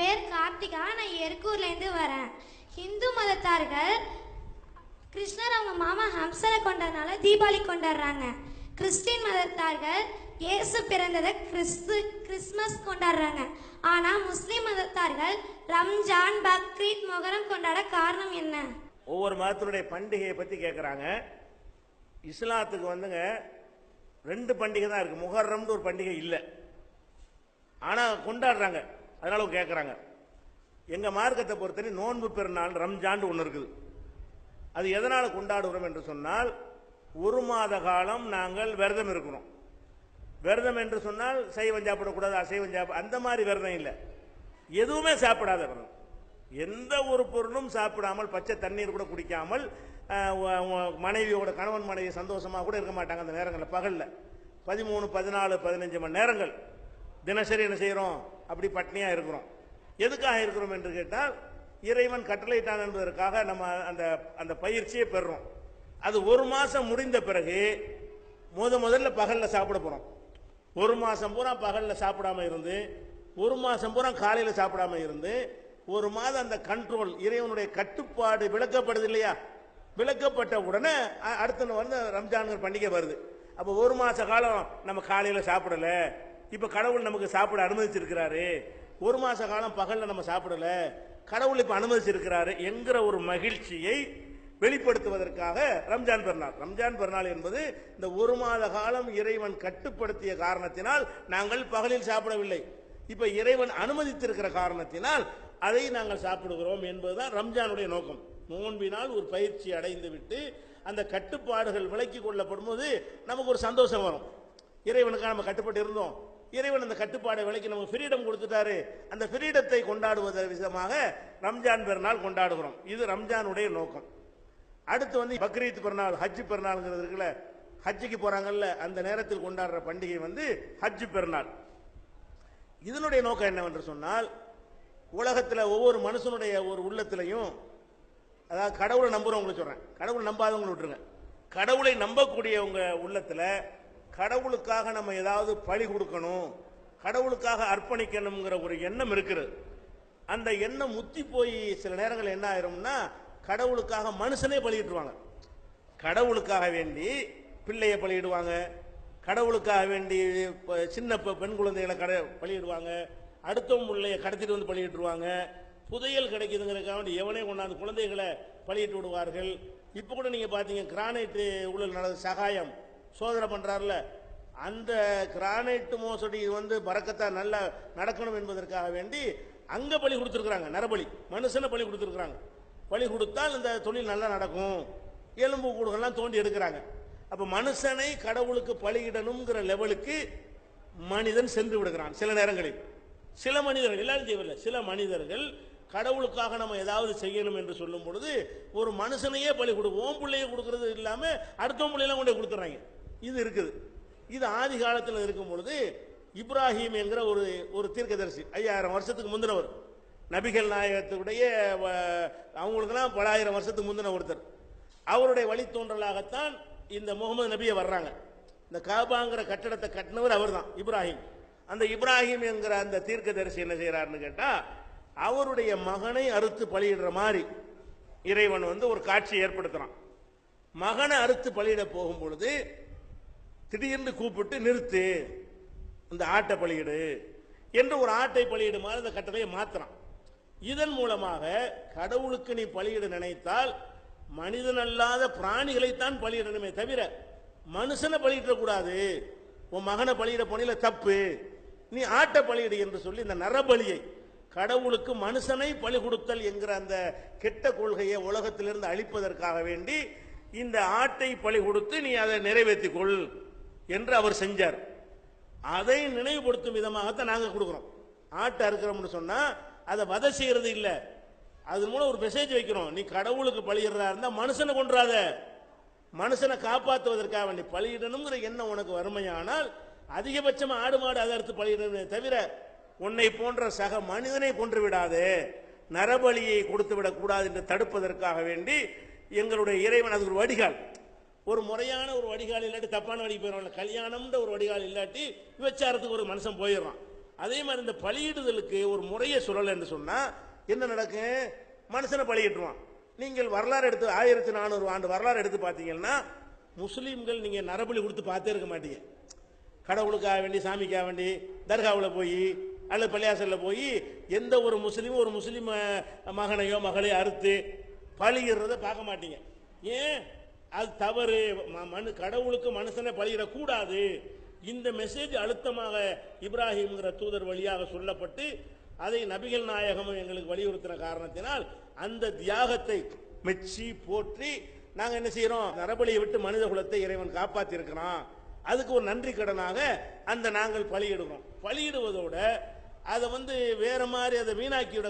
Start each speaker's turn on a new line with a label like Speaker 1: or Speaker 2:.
Speaker 1: பேர் கார்த்திகா. நான் எருக்கூர்லேருந்து வரேன். ஹிந்து மதத்தார்கள் கிருஷ்ணர் அவங்க மாமா ஹம்சரை கொண்டதுனால தீபாவளி கொண்டாடுறாங்க. கிறிஸ்டின் மதத்தார்கள் இயேசு பிறந்ததை கிறிஸ்து கிறிஸ்மஸ் கொண்டாடுறாங்க. ஆனால் முஸ்லீம் மதத்தார்கள் ரம்ஜான் பக்ரீத் மொகரம் கொண்டாட காரணம் என்ன?
Speaker 2: ஒவ்வொரு மதத்தினுடைய பண்டிகையை பற்றி கேட்குறாங்க இஸ்லாத்துக்கு வந்துங்க ரெண்டு பண்டிகை தான் இருக்குது முஹர்ரம்னு ஒரு பண்டிகை இல்லை. ஆனால் கொண்டாடுறாங்க. அதனால கேட்குறாங்க எங்கள் மார்க்கத்தை பொறுத்தவரை நோன்பு பெருநாள் ரம்ஜான் ஒன்று இருக்குது. அது எதனால் கொண்டாடுகிறோம் என்று சொன்னால் ஒரு மாத காலம் நாங்கள் விரதம் இருக்கிறோம். விரதம் என்று சொன்னால் சைவம் சாப்பிடக்கூடாது அசைவம் சாப்பிட அந்த மாதிரி விரதம் இல்லை. எதுவுமே சாப்பிடாத விரதம். எந்த ஒரு பொருளும் சாப்பிடாமல் பச்சை தண்ணீர் கூட குடிக்காமல் மனைவியோட கணவன் மனைவி சந்தோஷமாக கூட இருக்க மாட்டாங்க அந்த நேரங்களில் பகலில். பதிமூணு பதினாலு பதினஞ்சு மணி நேரங்கள். தினசரி என்ன செய்கிறோம் அப்படி பட்னியாக இருக்கிறோம். எதுக்காக இருக்கிறோம் என்று கேட்டால் இறைவன் கட்டளையிட்டான் என்பதற்காக நம்ம அந்த அந்த பயிற்சியை பெறுறோம் அது ஒரு மாதம் முடிந்த பிறகு முத முதல்ல பகலில் சாப்பிட போகிறோம் ஒரு மாதம் பூரா பகலில் சாப்பிடாம இருந்து ஒரு மாதம் பூரா காலையில் சாப்பிடாம இருந்து ஒரு மாதம் அந்த கண்ட்ரோல் இறைவனுடைய கட்டுப்பாடு விளக்கப்படுது இல்லையா? விளக்கப்பட்ட உடனே அடுத்த வந்து ரம்ஜான்கள் பண்டிகை வருது. அப்போ ஒரு மாத காலம் நம்ம காலையில் சாப்பிடலை. இப்போ கடவுள் நமக்கு சாப்பிட அனுமதிச்சிருக்கிறாரு. ஒரு மாச காலம் பகலில் நம்ம சாப்பிடல. கடவுள் இப்போ அனுமதிச்சிருக்கிறாரு என்கிற ஒரு மகிழ்ச்சியை வெளிப்படுத்துவதற்காக ரம்ஜான் பெருநாள். ரம்ஜான் பெருநாள் என்பது இந்த ஒரு மாத காலம் இறைவன் கட்டுப்படுத்திய காரணத்தினால் நாங்கள் பகலில் சாப்பிடவில்லை. இப்போ இறைவன் அனுமதித்திருக்கிற காரணத்தினால் அதை நாங்கள் சாப்பிடுகிறோம் என்பதுதான் ரம்ஜானுடைய நோக்கம். நோன்பினால் ஒரு பயிற்சி அடைந்து விட்டு அந்த கட்டுப்பாடுகள் விலக்கி கொள்ளப்படும் போது நமக்கு ஒரு சந்தோஷம் வரும். இறைவனுக்காக நம்ம கட்டுப்பட்டு இருந்தோம். இறைவன் அந்த கட்டுப்பாடை விலைக்கு நமக்கு ஃப்ரீடம் கொடுத்துட்டாரு. அந்த ஃப்ரீடத்தை கொண்டாடுவதன் விதமாக ரம்ஜான் பெருநாள் கொண்டாடுகிறோம். இது ரம்ஜானுடைய நோக்கம். அடுத்து வந்து பக்ரீத் பெருநாள் ஹஜ் பெருநாள்ங்கிறது இருக்குல்ல ஹஜ்ஜுக்கு போகிறாங்கல்ல அந்த நேரத்தில் கொண்டாடுற பண்டிகை வந்து ஹஜ் பெருநாள். இதனுடைய நோக்கம் என்னவென்று சொன்னால் உலகத்தில் ஒவ்வொரு மனுஷனுடைய ஒரு உள்ளத்திலையும் அதாவது கடவுளை நம்புகிறவங்களுக்கு சொல்கிறேன் கடவுளை நம்பாதவங்களை விட்டுருங்க. கடவுளை நம்பக்கூடியவங்க உள்ளத்தில் கடவுளுக்காக நம்ம ஏதாவது பழி கொடுக்கணும் கடவுளுக்காக அர்ப்பணிக்கணுங்கிற ஒரு எண்ணம் இருக்குது. அந்த எண்ணம் முத்தி போய் சில நேரங்கள் என்ன ஆயிரும்னா கடவுளுக்காக மனுஷனே பலியிட்டுருவாங்க. கடவுளுக்காக வேண்டி பிள்ளையை பலியிடுவாங்க. கடவுளுக்காக வேண்டி சின்ன பெண் குழந்தைகளை கட பலியிடுவாங்க. அடுத்தவங்க பிள்ளைய கடத்திட்டு வந்து பலியிட்டுருவாங்க. புதையல் கிடைக்குதுங்கிறதுக்காக வேண்டி எவனே கொண்டாந்து குழந்தைகளை பலியிட்டு விடுவார்கள். இப்போ கூட நீங்கள் பார்த்தீங்க கிரானைட்டு ஊழல் நடந்த சகாயம். சோதனை பண்றாருல அந்த கிரானைட் மோசடி வந்து பறக்கத்தா நல்லா நடக்கணும் என்பதற்காக வேண்டி அங்க பலி கொடுத்துருக்காங்க நரபலி. மனுஷனை பலி கொடுத்துருக்காங்க பலி கொடுத்தால் இந்த தொழில் நல்லா நடக்கும். எலும்பு கூடுகள்லாம் தோண்டி எடுக்கிறாங்க. அப்ப மனுஷனை கடவுளுக்கு பலியிடணுங்கிற லெவலுக்கு மனிதன் சென்று விடுகிறான் சில நேரங்களில். சில மனிதர்கள் எல்லாரும் செய்யவில்லை சில மனிதர்கள் கடவுளுக்காக நம்ம ஏதாவது செய்யணும் என்று சொல்லும் பொழுது ஒரு மனுஷனையே பலி கொடு ஓம் பிள்ளையை கொடுக்கறது இல்லாமல் அடுத்தவன் பிள்ளையெல்லாம் கொண்டு கொடுத்துட்றாங்க. இது இருக்குது. இது ஆதி காலத்தில் இருக்கும் பொழுது இப்ராஹிம் என்கிற ஒரு ஒரு தீர்க்கதரிசி ஐயாயிரம் வருஷத்துக்கு முந்தினவர். நபிகள் நாயகத்துடைய வ- அவங்களுக்கெல்லாம் பலாயிரம் வருஷத்துக்கு முந்தின ஒருத்தர். அவருடைய வழித்தோன்றலாகத்தான் இந்த முகமது நபியை வர்றாங்க. இந்த காபாங்கிற கட்டடத்தை கட்டினவர் அவர் தான் இப்ராஹிம். அந்த இப்ராஹிம் என்கிற அந்த தீர்க்கதரிசி என்ன செய்கிறாருன்னு கேட்டால் அவருடைய மகனை அறுத்து பலியிடுற மாதிரி இறைவன் வந்து ஒரு காட்சி ஏற்படுத்துகிறான் மகனை அறுத்து பலியிட போகும் பொழுது திடீர்னு கூப்பிட்டு நிறுத்து. இந்த ஆட்டை பலியிடு என்று ஒரு ஆட்டை பலியிடுமாறு அந்த கட்டளையை மாத்திரான் இதன் மூலமாக கடவுளுக்கு நீ பலியிட நினைத்தால் மனிதன் அல்லாத பிராணிகளைத்தான் பலியிடணுமே தவிர மனுஷனை பலியிடக்கூடாது. உன் மகனை பலியிட போனில தப்பு. நீ ஆட்டை பலியிடு என்று சொல்லி இந்த நரபலியை கடவுளுக்கு மனுஷனை பலி கொடுத்தல் என்கிற அந்த கெட்ட கொள்கையை உலகத்திலிருந்து அழிப்பதற்காக வேண்டி இந்த ஆட்டை பலி கொடுத்து நீ அதை நிறைவேற்றிக் கொள். என்று அவர் செஞ்சார். அதை நினைவுபடுத்தும் விதமாகத்தான் நாங்கள் கொடுக்குறோம். ஆட்டை அறுக்கிறோம்னு சொன்னால் அதை வதை செய்கிறது இல்லை. அது மூலம் ஒரு மெசேஜ் வைக்கிறோம். நீ கடவுளுக்கு பழியிடுறா இருந்தால் மனுஷனை கொன்றாத. மனுஷனை காப்பாற்றுவதற்காக நீ பழியிடணுங்கிற எண்ணம் உனக்கு வறுமையானால் அதிகபட்சமாக ஆடு மாடு அதை அறுத்து பலியிடணுமே தவிர உன்னை போன்ற சக மனிதனை கொன்று விடாதே. நரபலியை கொடுத்து விடக்கூடாது என்று தடுப்பதற்காக வேண்டி எங்களுடைய இறைவன் அது ஒரு வடிகால். ஒரு முறையான ஒரு வடிகால் இல்லாட்டி தப்பான வழி போயிடும் கல்யாணம்ன்ற ஒரு வடிகால் இல்லாட்டி விபச்சாரத்துக்கு ஒரு மனுஷன் போயிடுறான். அதே மாதிரி இந்த பலியிடுதலுக்கு ஒரு முறையை சொல்லலை என்று என்ன நடக்கும் மனுஷனை பலியிட்டுருவான். நீங்கள் வரலாறு எடுத்து ஆயிரத்தி நானூறு ஆண்டு வரலாறு எடுத்து பார்த்தீங்கன்னா முஸ்லீம்கள் நீங்கள் நரபலி கொடுத்து பார்த்தே இருக்க மாட்டீங்க. கடவுளுக்காக வேண்டி சாமிக்காக வேண்டி தர்காவில் போய் அல்லது பள்ளியாசலில் போய் எந்த ஒரு முஸ்லீமும் ஒரு முஸ்லீம் மகனையோ மகளையோ அறுத்து பலியிடுறத பார்க்க மாட்டீங்க. ஏன்? அது தவறு. ம- மனு கடவுளுக்கு மனுஷனை பலியிடக்கூடாது இந்த மெசேஜ் அழுத்தமாக இப்ராஹிம்ங்கிற தூதர் வழியாக சொல்லப்பட்டு அதை நபிகள் நாயகமும் எங்களுக்கு வலியுறுத்தின காரணத்தினால் அந்த தியாகத்தை மெச்சி போற்றி நாங்கள் என்ன செய்கிறோம் நரபலியை விட்டு மனித குலத்தை இறைவன் காப்பாற்றிருக்கிறான் அதுக்கு ஒரு நன்றி கடனாக அந்த நாங்கள் பலியிடுகிறோம் பலியிடுவதோட அதை வந்து வேற மாதிரி அதை வீணாக்கிவிட